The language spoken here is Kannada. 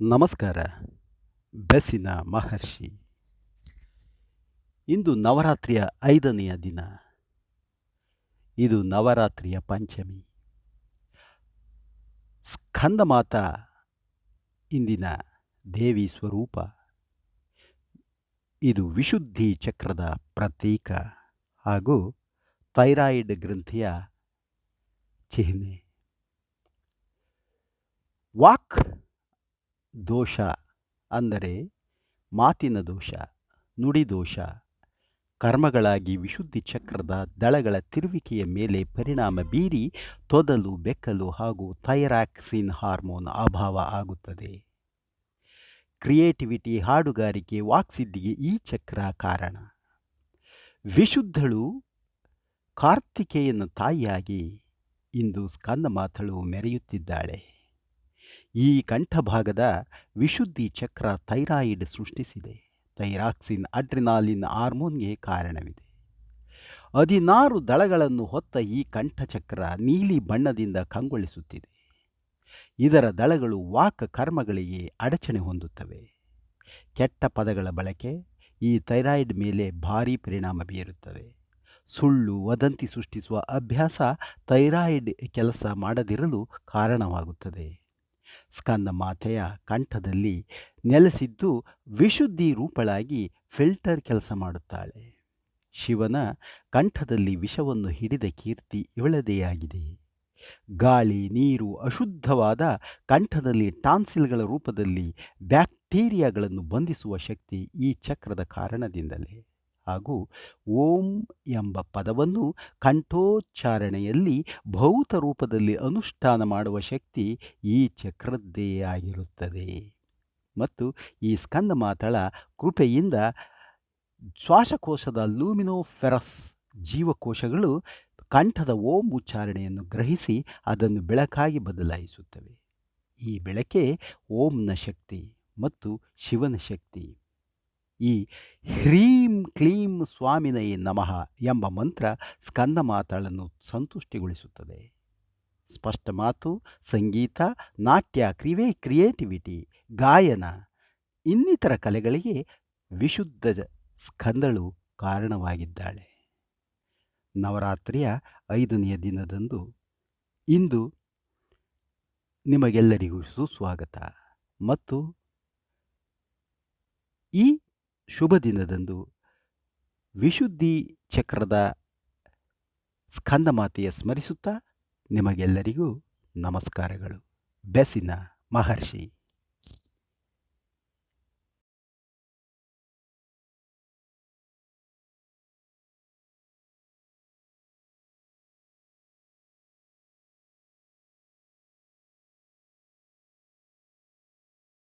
ನಮಸ್ಕಾರ. ಬೆಸಿನ ಮಹರ್ಷಿ. ಇಂದು ನವರಾತ್ರಿಯ ಐದನೆಯ ದಿನ. ಇದು ನವರಾತ್ರಿಯ ಪಂಚಮಿ. ಸ್ಕಂದಮಾತ ಇಂದಿನ ದೇವಿ ಸ್ವರೂಪ. ಇದು ವಿಶುದ್ಧಿ ಚಕ್ರದ ಪ್ರತೀಕ ಹಾಗೂ ಥೈರಾಯಿಡ್ ಗ್ರಂಥಿಯ ಚಿಹ್ನೆ. ವಾಕ್ ದೋಷ ಅಂದರೆ ಮಾತಿನ ದೋಷ, ನುಡಿ ದೋಷ, ಕರ್ಮಗಳಾಗಿ ವಿಶುದ್ಧಿ ಚಕ್ರದ ದಳಗಳ ತಿರುವಿಕೆಯ ಮೇಲೆ ಪರಿಣಾಮ ಬೀರಿ ತೊದಲು, ಬೆಕ್ಕಲು ಹಾಗೂ ಥೈರಾಕ್ಸಿನ್ ಹಾರ್ಮೋನ್ ಅಭಾವ ಆಗುತ್ತದೆ. ಕ್ರಿಯೇಟಿವಿಟಿ ಹಾಡುಗಾರಿಕೆ ವಾಕ್ಸಿದ್ಧಿಗೆ ಈ ಚಕ್ರ ಕಾರಣ. ವಿಶುದ್ಧಳು ಕಾರ್ತಿಕೇಯನ ತಾಯಿಯಾಗಿ ಇಂದು ಸ್ಕಂದ ಮಾತಳು ಮೆರೆಯುತ್ತಿದ್ದಾಳೆ. ಈ ಕಂಠಭಾಗದ ವಿಶುದ್ಧಿ ಚಕ್ರ ಥೈರಾಯಿಡ್ ಸೃಷ್ಟಿಸಿದೆ. ಥೈರಾಕ್ಸಿನ್ ಅಡ್ರಿನಾಲಿನ್ ಹಾರ್ಮೋನ್ಗೆ ಕಾರಣವಿದೆ. ಹದಿನಾರು ದಳಗಳನ್ನು ಹೊತ್ತ ಈ ಕಂಠಚಕ್ರ ನೀಲಿ ಬಣ್ಣದಿಂದ ಕಂಗೊಳಿಸುತ್ತಿದೆ. ಇದರ ದಳಗಳು ವಾಕ್ ಕರ್ಮಗಳಿಗೆ ಅಡಚಣೆ ಹೊಂದುತ್ತವೆ. ಕೆಟ್ಟ ಪದಗಳ ಬಳಕೆ ಈ ಥೈರಾಯ್ಡ್ ಮೇಲೆ ಭಾರೀ ಪರಿಣಾಮ ಬೀರುತ್ತದೆ. ಸುಳ್ಳು, ವದಂತಿ ಸೃಷ್ಟಿಸುವ ಅಭ್ಯಾಸ ಥೈರಾಯ್ಡ್ ಕೆಲಸ ಮಾಡದಿರಲು ಕಾರಣವಾಗುತ್ತದೆ. ಸ್ಕಂದ ಮಾತೆಯ ಕಂಠದಲ್ಲಿ ನೆಲೆಸಿದ್ದು ವಿಶುದ್ಧಿ ರೂಪಳಾಗಿ ಫಿಲ್ಟರ್ ಕೆಲಸ ಮಾಡುತ್ತಾಳೆ. ಶಿವನ ಕಂಠದಲ್ಲಿ ವಿಷವನ್ನು ಹಿಡಿದ ಕೀರ್ತಿ ಇವಳದೆಯಾಗಿದೆ. ಗಾಳಿ, ನೀರು, ಅಶುದ್ಧವಾದ ಕಂಠದಲ್ಲಿ ಟಾನ್ಸಿಲ್ಗಳ ರೂಪದಲ್ಲಿ ಬ್ಯಾಕ್ಟೀರಿಯಾಗಳನ್ನು ಬಂಧಿಸುವ ಶಕ್ತಿ ಈ ಚಕ್ರದ ಕಾರಣದಿಂದಲೇ. ಹಾಗೂ ಓಂ ಎಂಬ ಪದವನ್ನು ಕಂಠೋಚ್ಚಾರಣೆಯಲ್ಲಿ ಭೌತ ರೂಪದಲ್ಲಿ ಅನುಷ್ಠಾನ ಮಾಡುವ ಶಕ್ತಿ ಈ ಚಕ್ರದ್ದೇ ಆಗಿರುತ್ತದೆ. ಮತ್ತು ಈ ಸ್ಕಂದ ಮಾತಳ ಕೃಪೆಯಿಂದ ಶ್ವಾಸಕೋಶದ ಲೂಮಿನೋಫೆರಸ್ ಜೀವಕೋಶಗಳು ಕಂಠದ ಓಂ ಉಚ್ಚಾರಣೆಯನ್ನು ಗ್ರಹಿಸಿ ಅದನ್ನು ಬೆಳಕಾಗಿ ಬದಲಾಯಿಸುತ್ತವೆ. ಈ ಬೆಳಕೆ ಓಂನ ಶಕ್ತಿ ಮತ್ತು ಶಿವನ ಶಕ್ತಿ. ಈ ಹ್ರೀಂ ಕ್ಲೀಂ ಸ್ವಾಮಿನೈ ನಮಃ ಎಂಬ ಮಂತ್ರ ಸ್ಕಂದ ಮಾತಳನ್ನು ಸಂತುಷ್ಟಿಗೊಳಿಸುತ್ತದೆ. ಸ್ಪಷ್ಟ ಮಾತು, ಸಂಗೀತ, ನಾಟ್ಯ ಕ್ರಿವೇ ಕ್ರಿಯೇಟಿವಿಟಿ, ಗಾಯನ ಇನ್ನಿತರ ಕಲೆಗಳಿಗೆ ವಿಶುದ್ಧ ಸ್ಕಂದಳು ಕಾರಣವಾಗಿದ್ದಾಳೆ. ನವರಾತ್ರಿಯ ಐದನೆಯ ದಿನದಂದು ಇಂದು ನಿಮಗೆಲ್ಲರಿಗೂ ಸುಸ್ವಾಗತ ಮತ್ತು ಈ ಶುಭ ದಿನದಂದು ವಿಶುದ್ಧಿ ಚಕ್ರದ ಸ್ಕಂದಮಾತೆಯ ಸ್ಮರಿಸುತ್ತಾ ನಿಮಗೆಲ್ಲರಿಗೂ ನಮಸ್ಕಾರಗಳು. ಬೆಸಿನ ಮಹರ್ಷಿ